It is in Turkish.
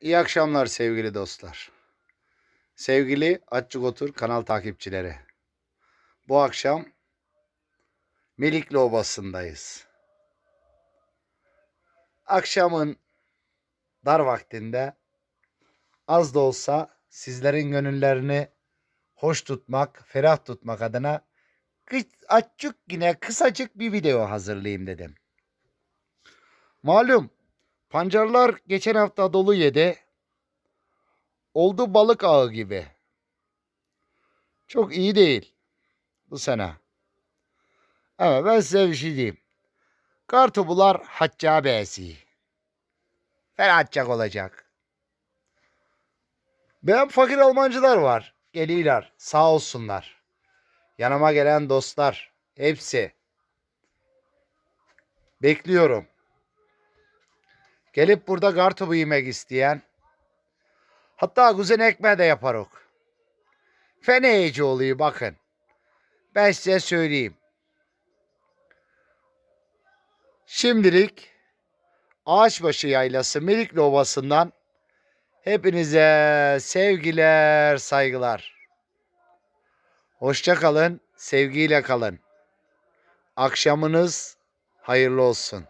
İyi akşamlar sevgili dostlar. Sevgili Açık Otur kanal takipçileri. Bu akşam Melikli Obası'ndayız. Akşamın dar vaktinde az da olsa sizlerin gönüllerini hoş tutmak, ferah tutmak adına açık yine kısacık bir video hazırlayayım dedim. Malum pancarlar geçen hafta dolu yedi. Oldu balık ağı gibi. Çok iyi değil bu sene. Ama ben size bir şey diyeyim. Kartopular hacca besi. Fena haccak olacak. Ben fakir Almancılar var. Geliyorlar. Sağ olsunlar. Yanıma gelen dostlar. Hepsi. Bekliyorum. Gelip burada kartopu yemek isteyen. Hatta kuzen ekmeği de yaparok. Fena iyice oluyor bakın. Ben size söyleyeyim. Şimdilik Ağaçbaşı Yaylası Melikli Ovası'ndan hepinize sevgiler, saygılar. Hoşça kalın, sevgiyle kalın. Akşamınız hayırlı olsun.